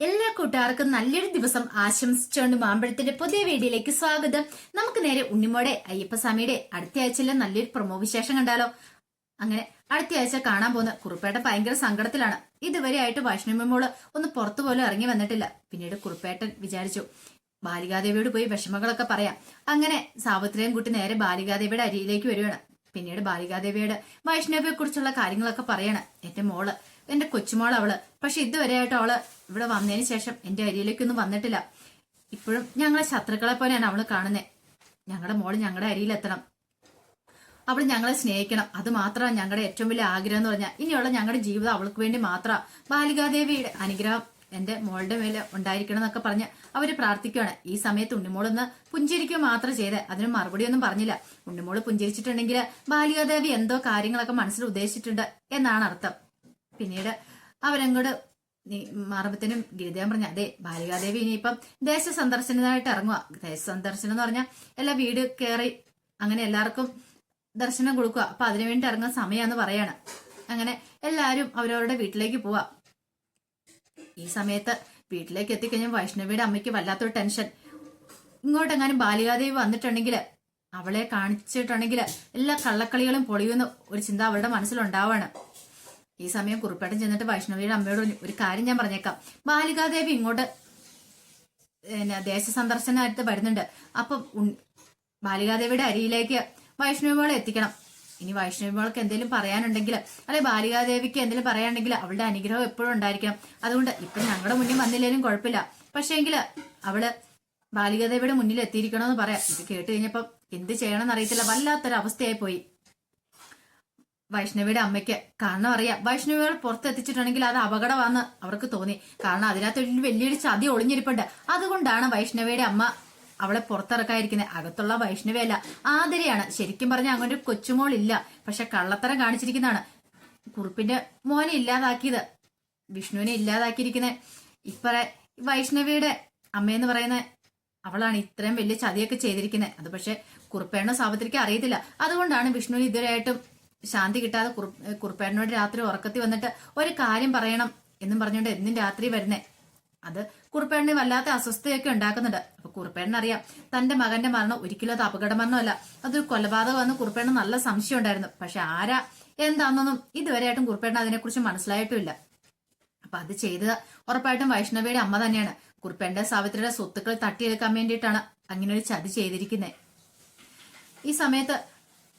എല്ലാ കൂട്ടുകാർക്കും നല്ലൊരു ദിവസം ആശംസിച്ചുകൊണ്ട് മാമ്പഴത്തിന്റെ പുതിയ വീഡിയോയിലേക്ക് സ്വാഗതം. നമുക്ക് നേരെ ഉണ്ണിമോടെ അയ്യപ്പസ്വാമിയുടെ അടുത്ത ആഴ്ചയിലെ നല്ലൊരു പ്രമോ വിശേഷം കണ്ടാലോ? അങ്ങനെ അടുത്ത ആഴ്ച കാണാൻ പോകുന്ന കുറുപ്പേട്ട ഭയങ്കര സങ്കടത്തിലാണ്. ഇതുവരെ ആയിട്ട് വൈഷ്ണവിമോൾ ഒന്ന് പുറത്തു പോലും ഇറങ്ങി വന്നിട്ടില്ല. പിന്നീട് കുറുപ്പേട്ടൻ വിചാരിച്ചു ബാലികാദേവിയോട് പോയി വിഷമങ്ങളൊക്കെ പറയാം. അങ്ങനെ സാവിത്രിയും കുട്ടി നേരെ ബാലികാദേവിയുടെ അരിയിലേക്ക് വരികയാണ്. പിന്നീട് ബാലികാദേവിയുടെ വൈഷ്ണവിയെ കുറിച്ചുള്ള കാര്യങ്ങളൊക്കെ പറയാണ്. എന്റെ മോൾ എന്റെ കൊച്ചുമോൾ അവൾ. പക്ഷെ ഇതുവരെയായിട്ട് അവൾ ഇവിടെ വന്നതിന് ശേഷം എന്റെ അരിയിലേക്കൊന്നും വന്നിട്ടില്ല. ഇപ്പോഴും ഞങ്ങളെ ശത്രുക്കളെ പോലെയാണ് അവൾ കാണുന്നത് ഞങ്ങളുടെ മോൾ ഞങ്ങളുടെ അരിയിലെത്തണം. അവൾ ഞങ്ങളെ സ്നേഹിക്കണം. അത് മാത്രമാണ് ഞങ്ങളുടെ ഏറ്റവും വലിയ ആഗ്രഹം എന്ന് പറഞ്ഞാൽ ഇനിയുള്ള ഞങ്ങളുടെ ജീവിതം അവൾക്ക് വേണ്ടി മാത്രം ബാലികാദേവിയുടെ അനുഗ്രഹം എന്റെ മോളുടെ മേലെ ഉണ്ടായിരിക്കണം എന്നൊക്കെ പറഞ്ഞ് അവർ പ്രാർത്ഥിക്കുകയാണ് ഈ സമയത്ത് ഉണ്ണിമോളൊന്ന് പുഞ്ചിരിക്കുക മാത്രം ചെയ്തേ. അതിന് മറുപടി ഒന്നും പറഞ്ഞില്ല. ഉണ്ണിമോൾ പുഞ്ചിരിച്ചിട്ടുണ്ടെങ്കിൽ ബാലികാദേവി എന്തോ കാര്യങ്ങളൊക്കെ മനസ്സിൽ ഉദ്ദേശിച്ചിട്ടുണ്ട് എന്നാണ് അർത്ഥം. പിന്നീട് അവരങ്ങോട്ട് മാറുമ്പത്തിനും ഗിരിദേവൻ പറഞ്ഞ അതെ ബാലികാദേവി ഇനിയിപ്പം ദേശ സന്ദർശനത്തിനായിട്ട് ഇറങ്ങുക ദേശ സന്ദർശനം എന്ന് പറഞ്ഞാൽ എല്ലാ വീട് കയറി അങ്ങനെ എല്ലാവർക്കും ദർശനം കൊടുക്കുക അപ്പൊ അതിനുവേണ്ടി ഇറങ്ങുന്ന സമയമാന്ന് പറയാണ്. അങ്ങനെ എല്ലാവരും അവരവരുടെ വീട്ടിലേക്ക് പോവാ. ഈ സമയത്ത് വീട്ടിലേക്ക് എത്തിക്കഴിഞ്ഞാൽ വൈഷ്ണവിയുടെ അമ്മയ്ക്ക് വല്ലാത്തൊരു ടെൻഷൻ. ഇങ്ങോട്ടെങ്ങാനും ബാലികാദേവി വന്നിട്ടുണ്ടെങ്കിൽ അവളെ കാണിച്ചിട്ടുണ്ടെങ്കിൽ എല്ലാ കള്ളക്കളികളും പൊളിയുന്ന ഒരു ചിന്ത അവരുടെ മനസ്സിലുണ്ടാവാണ്. ഈ സമയം കുറിപ്പാട്ടം ചെന്നിട്ട് വൈഷ്ണവിയുടെ അമ്മയോട് ഒരു കാര്യം ഞാൻ പറഞ്ഞേക്കാം. ബാലികാദേവി ഇങ്ങോട്ട് പിന്നെ ദേശ സന്ദർശനമായിട്ട് വരുന്നുണ്ട്. അപ്പം ബാലികാദേവിയുടെ അരിയിലേക്ക് വൈഷ്ണവിമോളെ എത്തിക്കണം. ഇനി വൈഷ്ണവിമോൾക്ക് എന്തെങ്കിലും പറയാനുണ്ടെങ്കിൽ അല്ലെ ബാലികാദേവിക്ക് എന്തെങ്കിലും പറയാനുണ്ടെങ്കിൽ അവളുടെ അനുഗ്രഹം എപ്പോഴും ഉണ്ടായിരിക്കണം. അതുകൊണ്ട് ഇപ്പൊ ഞങ്ങളുടെ മുന്നിൽ വന്നില്ലേലും കുഴപ്പമില്ല. പക്ഷേങ്കിൽ അവൾ ബാലികാദേവിയുടെ മുന്നിൽ എത്തിയിരിക്കണമെന്ന് പറയാം. ഇത് കേട്ട് കഴിഞ്ഞപ്പം എന്ത് ചെയ്യണമെന്ന് അറിയത്തില്ല. വല്ലാത്തൊരു അവസ്ഥയായി പോയി വൈഷ്ണവിയുടെ അമ്മയ്ക്ക്. കാരണം അറിയാം വൈഷ്ണവികൾ പുറത്തെത്തിച്ചിട്ടുണ്ടെങ്കിൽ അത് അപകടമാണെന്ന് അവർക്ക് തോന്നി. കാരണം അതിനകത്ത് ഒരു വലിയൊരു ചതി ഒളിഞ്ഞിരിപ്പുണ്ട്. അതുകൊണ്ടാണ് വൈഷ്ണവിയുടെ അമ്മ അവളെ പുറത്തിറക്കാതിരിക്കുന്നത്. അകത്തുള്ള വൈഷ്ണവിയല്ല ആതിരയാണ്. ശരിക്കും പറഞ്ഞാൽ അങ്ങനെ ഒരു കൊച്ചുമോളില്ല. പക്ഷെ കള്ളത്തരം കാണിച്ചിരിക്കുന്നതാണ്. കുറുപ്പിന്റെ മോനെ ഇല്ലാതാക്കിയത്. വിഷ്ണുവിനെ ഇല്ലാതാക്കിയിരിക്കുന്നത് ഇപ്പറ വൈഷ്ണവിയുടെ അമ്മയെന്ന് പറയുന്ന അവളാണ് ഇത്രയും വലിയ ചതിയൊക്കെ ചെയ്തിരിക്കുന്നത്. അത് പക്ഷെ കുറുപ്പേണ്ണ സാപത്രിക്ക് അറിയത്തില്ല. അതുകൊണ്ടാണ് വിഷ്ണുവിന് ഇതുവരെയായിട്ടും ശാന്തി കിട്ടാതെ കുറുപ്പേടനോട് രാത്രി ഉറക്കത്തി വന്നിട്ട് ഒരു കാര്യം പറയണം എന്നും പറഞ്ഞുകൊണ്ട് എന്നും രാത്രി വരുന്നേ? അത് കുറുപ്പേടന് വല്ലാത്ത അസ്വസ്ഥയൊക്കെ ഉണ്ടാക്കുന്നുണ്ട്. അപ്പൊ കുറുപ്പേണ്ണൻ അറിയാം തന്റെ മകന്റെ മരണം ഒരിക്കലും അത് അപകട മരണമല്ല അതൊരു കൊലപാതകമെന്ന് കുറുപ്പേണ്ണ നല്ല സംശയം ഉണ്ടായിരുന്നു. പക്ഷെ ആരാ? എന്താണെന്നൊന്നും ഇതുവരെയായിട്ടും കുറുപ്പേണ്ണ അതിനെക്കുറിച്ച് മനസ്സിലായിട്ടുമില്ല അപ്പൊ അത് ചെയ്തത് ഉറപ്പായിട്ടും വൈഷ്ണവിയുടെ അമ്മ തന്നെയാണ്. കുറുപ്പേടന്റെ സാവിത്രിയുടെ സ്വത്തുക്കൾ തട്ടിയെടുക്കാൻ വേണ്ടിയിട്ടാണ് അങ്ങനെ ഒരു ചതി ചെയ്തിരിക്കുന്നത് ഈ സമയത്ത്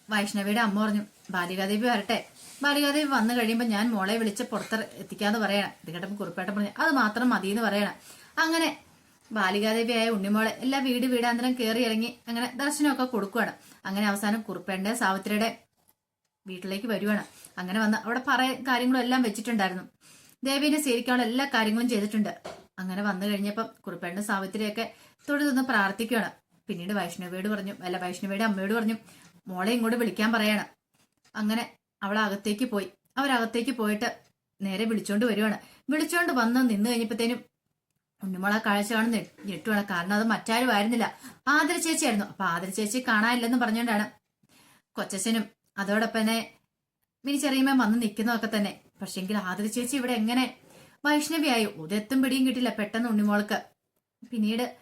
വൈഷ്ണവിയുടെ അമ്മ പറഞ്ഞു ബാലികാദേവി വരട്ടെ. ബാലികാദേവി വന്നു കഴിയുമ്പോൾ ഞാൻ മോളെ വിളിച്ച് പുറത്ത് എത്തിക്കാന്ന് പറയണം. ഇത് കേട്ടപ്പോൾ കുറുപ്പേട്ടൻ പറഞ്ഞു അത് മാത്രം മതി എന്ന് പറയണം. അങ്ങനെ ബാലികാദേവിയായ ഉണ്ണിമോളെ എല്ലാ വീട് വീടാന്തരം കയറി ഇറങ്ങി അങ്ങനെ ദർശനമൊക്കെ കൊടുക്കുകയാണ് അങ്ങനെ അവസാനം കുറുപ്പേന്റെ സാവിത്രിയുടെ വീട്ടിലേക്ക് വരുവാണ്. അങ്ങനെ വന്ന് അവിടെ പറയ കാര്യങ്ങളും എല്ലാം വെച്ചിട്ടുണ്ടായിരുന്നു. ദേവീനെ സ്വീകരിക്കാനുള്ള എല്ലാ കാര്യങ്ങളും ചെയ്തിട്ടുണ്ട്. അങ്ങനെ വന്നു കഴിഞ്ഞപ്പം കുറിപ്പേണ്ട സാവിത്രിയൊക്കെ തൊഴുതൊന്ന് പ്രാർത്ഥിക്കുകയാണ് പിന്നീട് വൈഷ്ണവിയോട് പറഞ്ഞു അല്ല വൈഷ്ണവിയുടെ അമ്മയോട് പറഞ്ഞു മോളെ ഇങ്ങോട്ട് വിളിക്കാൻ പറയാണ്. അങ്ങനെ അവൾ അകത്തേക്ക് പോയി. അവരകത്തേക്ക് പോയിട്ട് നേരെ വിളിച്ചോണ്ട് വരുവാണ്. വിളിച്ചോണ്ട് വന്ന് നിന്ന് കഴിഞ്ഞപ്പോഴത്തേനും ഉണ്ണിമോളെ കാഴ്ച കാണുന്ന ഞെട്ടുവാണ്. കാരണം അത് മറ്റാരും ആയിരുന്നില്ല. ആദര ചേച്ചിയായിരുന്നു. അപ്പൊ ആദര ചേച്ചി കാണാനില്ലെന്ന് പറഞ്ഞുകൊണ്ടാണ് കൊച്ചച്ഛനും അതോടൊപ്പം തന്നെ മിനി ചെറിയമ്മ വന്ന് നിൽക്കുന്നതൊക്കെ തന്നെ. പക്ഷെങ്കിൽ ആദര ചേച്ചി ഇവിടെ എങ്ങനെ വൈഷ്ണവിയായി? ഒതെത്തും പിടിയും കിട്ടില്ല പെട്ടെന്ന് ഉണ്ണിമോൾക്ക്. പിന്നീട്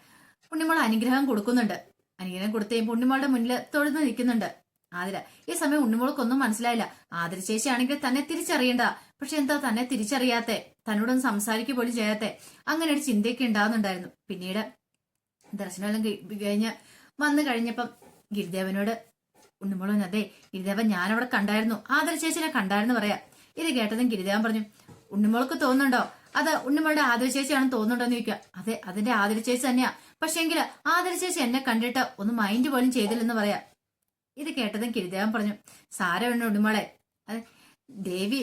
ഉണ്ണിമോൾ അനുഗ്രഹം കൊടുക്കുന്നുണ്ട്. അനുഗ്രഹം കൊടുത്തു കഴിയുമ്പോൾ ഉണ്ണിമോളുടെ മുന്നിൽ തൊഴുന്ന് നിൽക്കുന്നുണ്ട്. ആതിര ഈ സമയം ഉണ്ണിമോൾക്കൊന്നും മനസ്സിലായില്ല. ആതിര ചേച്ചിയാണെങ്കിൽ തന്നെ തിരിച്ചറിയണ്ട. പക്ഷെ എന്താ തന്നെ തിരിച്ചറിയാത്തെ? തന്നോടൊന്ന് സംസാരിക്കുക പോലും ചെയ്യാത്തെ? അങ്ങനെ ഒരു ചിന്തയൊക്കെ ഉണ്ടാകുന്നുണ്ടായിരുന്നു പിന്നീട് ദർശനമെല്ലാം കഴി- കഴിഞ്ഞ് വന്നു കഴിഞ്ഞപ്പം ഗിരിദേവനോട് പറഞ്ഞു അതെ ഗിരിദേവൻ ഞാനവിടെ കണ്ടായിരുന്നു. ആദര ചേച്ചിനെ കണ്ടായിരുന്നു പറയാ. ഇത് കേട്ടതും ഗിരിദേവൻ പറഞ്ഞു ഉണ്ണിമോൾക്ക് തോന്നുന്നുണ്ടോ? അത് ഉണ്ണിമോളുടെ ആദര ചേച്ചിയാണെന്ന് തോന്നുന്നുണ്ടോ എന്ന് ചോദിക്കുക. അതെ അതിന്റെ ആദര ചേച്ചി തന്നെയാ. പക്ഷെങ്കിൽ ആദരശേഷി എന്നെ കണ്ടിട്ട് ഒന്ന് മൈൻഡ് പോലും ചെയ്തില്ലെന്ന് പറയാ. ഇത് കേട്ടതും കിരിദേവൻ പറഞ്ഞു സാരമുണ്ട് ഉണ്ണിമോളെ. അത് ദേവി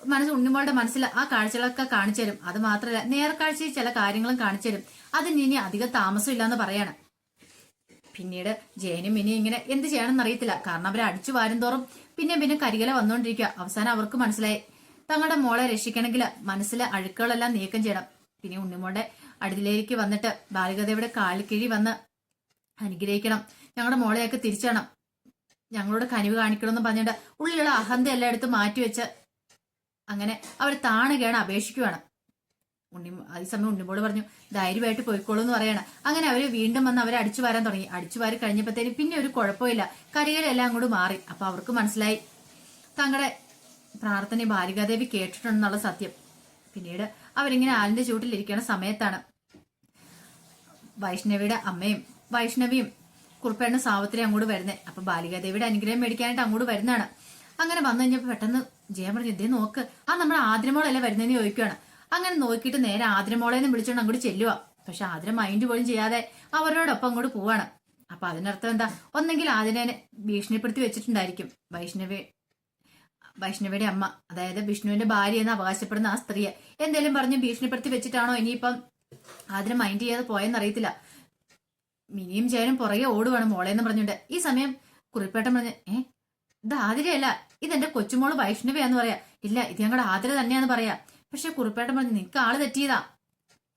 മനസ്സ് ഉണ്ണിമോളുടെ മനസ്സിൽ ആ കാഴ്ചകളൊക്കെ കാണിച്ചു തരും അത് മാത്രമല്ല നേർക്കാഴ്ചയിൽ ചില കാര്യങ്ങളും കാണിച്ചു തരും അതിന് ഇനി അധികം താമസമില്ല എന്ന് പറയാണ്. പിന്നീട് ജയനും ഇനി ഇങ്ങനെ എന്ത് ചെയ്യണമെന്ന് അറിയത്തില്ല. കാരണം അവരെ അടിച്ചു വാരും തോറും പിന്നെ പിന്നെ കരികല വന്നുകൊണ്ടിരിക്കുക അവസാനം അവർക്ക് മനസ്സിലായി. തങ്ങളുടെ മോളെ രക്ഷിക്കണമെങ്കിൽ മനസ്സിലെ അഴുക്കുകളെല്ലാം നീക്കം ചെയ്യണം. പിന്നെ ഉണ്ണിമോളുടെ അടുത്തിലേക്ക് വന്നിട്ട് ബാലികതയുടെ കാലിക്കിഴി വന്ന് അനുഗ്രഹിക്കണം. ഞങ്ങളുടെ മോളെയൊക്കെ തിരിച്ചണം. ഞങ്ങളോട് കനിവ് കാണിക്കണമെന്ന് പറഞ്ഞിട്ട് ഉള്ളിലുള്ള അഹന്ത എല്ലായിടത്തും മാറ്റിവെച്ച് അങ്ങനെ അവർ താണുകയാണ് അപേക്ഷിക്കുകയാണ് ഉണ്ണി അതേസമയം സമയം ഉണ്ണിമോൾ പറഞ്ഞു ധൈര്യമായിട്ട് പോയിക്കോളൂ എന്ന് പറയണം. അങ്ങനെ അവർ വീണ്ടും വന്ന് അവരെ അടിച്ചു വരാൻ തുടങ്ങി. അടിച്ചു വാരി കഴിഞ്ഞപ്പോഴത്തേനും പിന്നെ ഒരു കുഴപ്പമില്ല. കരികളെല്ലാം അങ്ങോട്ട് മാറി. അപ്പൊ അവർക്ക് മനസ്സിലായി. തങ്ങളുടെ പ്രാർത്ഥന ബാലികാദേവി കേട്ടിട്ടുണ്ടെന്നുള്ള സത്യം. പിന്നീട് അവരിങ്ങനെ ആലിന്റെ ചൂട്ടിലിരിക്കുന്ന സമയത്താണ് വൈഷ്ണവിയുടെ അമ്മയും വൈഷ്ണവിയും കുറുപ്പേണ്ണ സാവത്തിരി അങ്ങോട്ട് വരുന്നത് അപ്പൊ ബാലികാദേവിയുടെ അനുഗ്രഹം മേടിക്കാനായിട്ട് അങ്ങോട്ട് വരുന്നതാണ്. അങ്ങനെ വന്നു കഴിഞ്ഞപ്പോ പെട്ടെന്ന് ജയം പറഞ്ഞു ഇതേ നോക്ക് ആ നമ്മുടെ ആദ്രമോളല്ലേ വരുന്നതെന്ന് ചോദിക്കുകയാണ് അങ്ങനെ നോക്കിയിട്ട് നേരെ ആദ്രമോളെന്ന് വിളിച്ചോണ്ട് അങ്ങോട്ട് ചെല്ലുക പക്ഷെ ആദ്ര മൈൻഡ് പോലും ചെയ്യാതെ അവരോടൊപ്പം അങ്ങോട്ട് പോവാണ്. അപ്പൊ അതിനർത്ഥം എന്താ? ഒന്നെങ്കിൽ ആദിനെ ഭീഷണിപ്പെടുത്തി വെച്ചിട്ടുണ്ടായിരിക്കും. വൈഷ്ണവി വൈഷ്ണവിയുടെ അമ്മ അതായത് വിഷ്ണുവിന്റെ ഭാര്യ എന്ന് അവകാശപ്പെടുന്ന ആ സ്ത്രീയെ. എന്തേലും പറഞ്ഞ് ഭീഷണിപ്പെടുത്തി വെച്ചിട്ടാണോ ഇനിയിപ്പം ആദ്യം മൈൻഡ് ചെയ്യാതെ പോയെന്നറിയത്തില്ല. മിനിയും ജയനും പുറകെ ഓടുവാണ് മോളേന്ന് പറഞ്ഞിട്ട്. ഈ സമയം കുറിപ്പേട്ടൻ പറഞ്ഞ് ഏ ഇത് ആതിരയല്ല. ഇതെന്റെ കൊച്ചുമോൾ വൈഷ്ണവിയാന്ന് പറയാ. ഇല്ല ഇത് ഞങ്ങളുടെ ആതിര തന്നെയാന്ന് പറയാ. പക്ഷെ കുറിപ്പേട്ടൻ പറഞ്ഞു നിനക്ക് ആൾ തെറ്റിയതാ.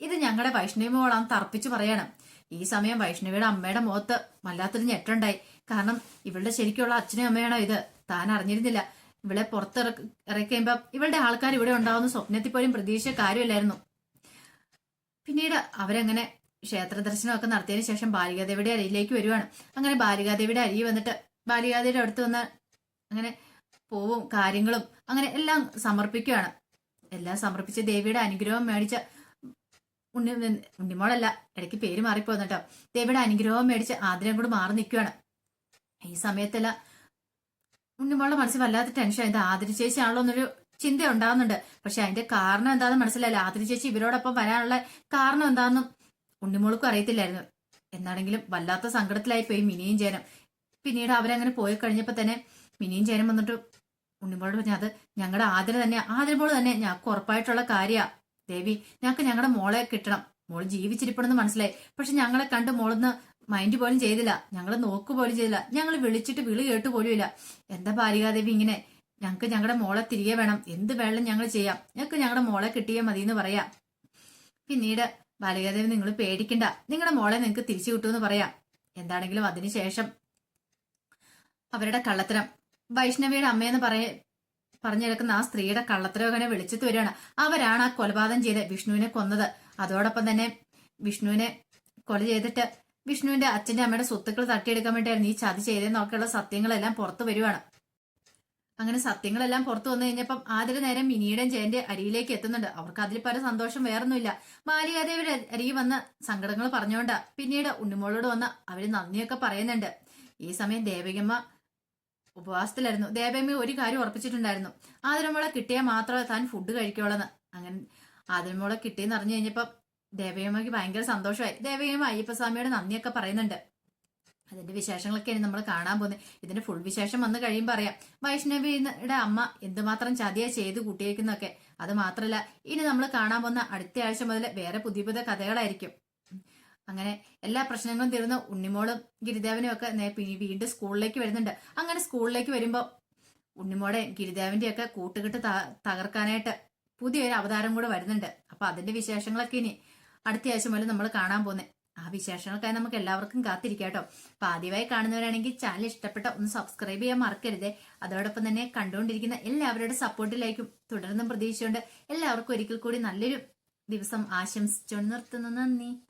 ഇത് ഞങ്ങളുടെ വൈഷ്ണവി മോളാന്ന് തർപ്പിച്ച് പറയണം. ഈ സമയം വൈഷ്ണവിയുടെ അമ്മയുടെ മുഖത്ത് വല്ലാത്തൊരു ഞെട്ടുണ്ടായി കാരണം ഇവളുടെ ശരിക്കുള്ള അച്ഛനും അമ്മയാണോ ഇത്? താൻ അറിഞ്ഞിരുന്നില്ല. ഇവളെ പുറത്തിറക്കി ഇറക്കുമ്പോ ഇവളുടെ ആൾക്കാർ ഇവിടെ ഉണ്ടാവുന്ന സ്വപ്നത്തിൽ പോലും പ്രതീക്ഷ കാര്യമില്ലായിരുന്നു. പിന്നീട് അവരങ്ങനെ ക്ഷേത്ര ദർശനമൊക്കെ നടത്തിയതിനു ശേഷം ബാലികാദേവിയുടെ അരിയിലേക്ക് വരുവാണ്. അങ്ങനെ ബാലികാദേവിയുടെ അരി വന്നിട്ട് ബാലികാദേവിയുടെ അടുത്ത് വന്ന് അങ്ങനെ പോവും കാര്യങ്ങളും അങ്ങനെ എല്ലാം സമർപ്പിക്കുകയാണ് എല്ലാം സമർപ്പിച്ച് ദേവിയുടെ അനുഗ്രഹം മേടിച്ച ഉണ്ണി ഉണ്ണിമോളല്ല ഇടയ്ക്ക് പേര് മാറിപ്പോന്നിട്ടോ. ദേവിയുടെ അനുഗ്രഹം മേടിച്ച് ആദ്യം കൂടെ മാറി നിൽക്കുകയാണ് ഈ സമയത്തെല്ലാം ഉണ്ണിമോളുടെ മനസ്സിൽ വല്ലാത്ത ടെൻഷൻ ഇത് ആതിരി ചേച്ചിയാണല്ലോ എന്നൊരു ചിന്ത ഉണ്ടാകുന്നുണ്ട് പക്ഷെ അതിന്റെ കാരണം എന്താണെന്ന് മനസ്സിലായില്ല. ആതിരി ചേച്ചി ഇവരോടൊപ്പം വരാനുള്ള കാരണം എന്താണെന്നും ഉണ്ണിമോൾക്കും അറിയത്തില്ലായിരുന്നു. എന്നാണെങ്കിലും വല്ലാത്ത സങ്കടത്തിലായി പോയി മിനിയും ജയനം. പിന്നീട് അവരങ്ങനെ പോയി കഴിഞ്ഞപ്പോ തന്നെ മിനിയും ജയനം വന്നിട്ട് ഉണ്ണിമോളോട് പറഞ്ഞു അത് ഞങ്ങളുടെ ആതിര തന്നെ ആതിരമോൾ തന്നെ. ഞങ്ങൾക്ക് ഉറപ്പായിട്ടുള്ള കാര്യാ. ദേവി ഞങ്ങൾക്ക് ഞങ്ങളുടെ മോളെ കിട്ടണം. മോൾ ജീവിച്ചിരിപ്പണെന്ന് മനസ്സിലായി. പക്ഷെ ഞങ്ങളെ കണ്ട് മോളൊന്ന് മൈൻഡ് പോലും ചെയ്തില്ല. ഞങ്ങൾ നോക്ക് പോലും ചെയ്തില്ല. ഞങ്ങൾ വിളിച്ചിട്ട് വിളി കേട്ട് ഇല്ല എന്താ ബാലികാദേവി ഇങ്ങനെ ഞങ്ങൾക്ക് ഞങ്ങളുടെ മോളെ തിരികെ വേണം. എന്ത് വേണം ഞങ്ങൾ ചെയ്യാം. ഞങ്ങൾക്ക് ഞങ്ങളുടെ മോളെ കിട്ടിയേ മതി എന്ന് പറയാം. പിന്നീട് ബാലികാദേവി നിങ്ങൾ പേടിക്കണ്ട. നിങ്ങളുടെ മോളെ നിങ്ങൾക്ക് തിരിച്ചു കിട്ടുമെന്ന് പറയാം. എന്താണെങ്കിലും അതിനുശേഷം അവരുടെ കള്ളത്തരം. വൈഷ്ണവിയുടെ അമ്മയെന്ന് പറയ പറഞ്ഞു കിടക്കുന്ന ആ സ്ത്രീയുടെ കള്ളത്തരം അങ്ങനെ വെളിച്ചത്ത് വരികയാണ്. അവരാണ് ആ കൊലപാതകം ചെയ്ത് വിഷ്ണുവിനെ കൊന്നത്. അതോടൊപ്പം തന്നെ വിഷ്ണുവിനെ കൊല ചെയ്തിട്ട് വിഷ്ണുവിന്റെ അച്ഛന്റെ അമ്മയുടെ സ്വത്തുക്കൾ തട്ടിയെടുക്കാൻ വേണ്ടിയായിരുന്നു ഈ ചതി ചെയ്തതെന്നൊക്കെയുള്ള സത്യങ്ങളെല്ലാം പുറത്തു വരുവാണ്. അങ്ങനെ സത്യങ്ങളെല്ലാം പുറത്തു വന്നു കഴിഞ്ഞപ്പം ആദ്യ നേരം മിനിയുടെയും ജയന്റെ അരിയിലേക്ക് എത്തുന്നുണ്ട്. അവർക്ക് അതിൽ പല സന്തോഷം വേറൊന്നുമില്ല. മാലികാദേവിയുടെ അരി വന്ന് സങ്കടങ്ങൾ പറഞ്ഞുകൊണ്ട് പിന്നീട് ഉണ്ണിമോളോട് വന്ന് അവർ നന്ദിയൊക്കെ പറയുന്നുണ്ട്. ഈ സമയം ദേവികമ്മ ഉപവാസത്തിലായിരുന്നു. ദേവമ്മ ഒരു കാര്യം ഉറപ്പിച്ചിട്ടുണ്ടായിരുന്നു. ആതിരമോളെ കിട്ടിയാൽ മാത്രമേ താൻ ഫുഡ് കഴിക്കുള്ളെന്ന് അങ്ങനെ ആതിരമോളെ കിട്ടിയെന്ന് അറിഞ്ഞു കഴിഞ്ഞപ്പം ദേവയമ്മയ്ക്ക് ഭയങ്കര സന്തോഷമായി. ദേവയമ്മ അയ്യപ്പസ്വാമിയുടെ നന്ദിയൊക്കെ പറയുന്നുണ്ട്. അതിന്റെ വിശേഷങ്ങളൊക്കെയാണ് നമ്മൾ കാണാൻ പോകുന്നത്. ഇതിന്റെ ഫുൾ വിശേഷം വന്ന് കഴിയുമ്പോൾ അറിയാം. വൈഷ്ണവിയുടെ അമ്മ എന്തുമാത്രം ചതിയാ ചെയ്ത് കൂട്ടിയേക്കുന്നൊക്കെ അത് മാത്രമല്ല ഇനി നമ്മൾ കാണാൻ പോകുന്ന അടുത്ത ആഴ്ച മുതൽ വേറെ പുതിയ പുതിയ കഥകളായിരിക്കും. അങ്ങനെ എല്ലാ പ്രശ്നങ്ങളും തീർന്ന് ഉണ്ണിമോളും ഗിരിദേവനും ഒക്കെ വീണ്ടും സ്കൂളിലേക്ക് വരുന്നുണ്ട്. അങ്ങനെ സ്കൂളിലേക്ക് വരുമ്പോൾ ഉണ്ണിമോടെ ഗിരിദേവന്റെ ഒക്കെ കൂട്ടുകെട്ട് തകർക്കാനായിട്ട് പുതിയൊരു അവതാരം കൂടെ വരുന്നുണ്ട്. അപ്പൊ അതിന്റെ വിശേഷങ്ങളൊക്കെ ഇനി അടുത്ത ആഴ്ച മുതൽ നമ്മൾ കാണാൻ പോകുന്നത് ആ വിശേഷങ്ങൾക്കായി നമുക്ക് എല്ലാവർക്കും കാത്തിരിക്കാം കേട്ടോ. അപ്പൊ ആദ്യമായി കാണുന്നവരാണെങ്കിൽ ചാനൽ ഇഷ്ടപ്പെട്ട ഒന്ന് സബ്സ്ക്രൈബ് ചെയ്യാൻ മറക്കരുതേ. അതോടൊപ്പം തന്നെ കണ്ടുകൊണ്ടിരിക്കുന്ന എല്ലാവരുടെ സപ്പോർട്ടിലായിരിക്കും തുടർന്നും പ്രതീക്ഷിച്ചുകൊണ്ട് എല്ലാവർക്കും ഒരിക്കൽ കൂടി നല്ലൊരു ദിവസം ആശംസിച്ചുകൊണ്ട് നിർത്തുന്നു. നന്ദി.